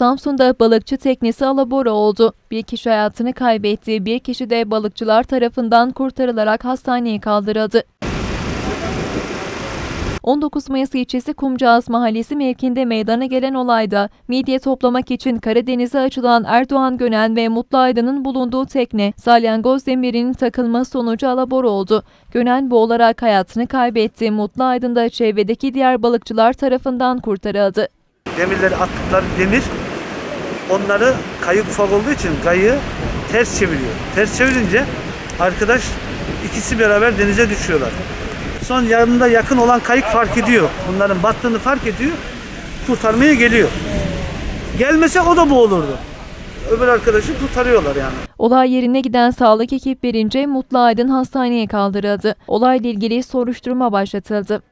Samsun'da balıkçı teknesi alabora oldu. Bir kişi hayatını kaybetti, bir kişi de balıkçılar tarafından kurtarılarak hastaneye kaldırıldı. 19 Mayıs ilçesi Kumcağız Mahallesi mevkinde meydana gelen olayda midye toplamak için Karadeniz'e açılan Erdoğan Gönen ve Mutlu Aydın'ın bulunduğu tekne salyangoz demirinin takılma sonucu alabor oldu. Gönen boğularak hayatını kaybetti. Mutlu Aydın da çevredeki diğer balıkçılar tarafından kurtarıldı. demirleri attıkları demir onları kayık ufak olduğu için kayığı ters çeviriyor. Ters çevirince arkadaş ikisi beraber denize düşüyorlar. Son yanında yakın olan kayık fark ediyor. Bunların battığını fark ediyor. Kurtarmaya geliyor. Gelmese o da boğulurdu. Öbür arkadaşı kurtarıyorlar yani. Olay yerine giden sağlık ekiplerince Mutlu Aydın hastaneye kaldırıldı. Olayla ilgili soruşturma başlatıldı.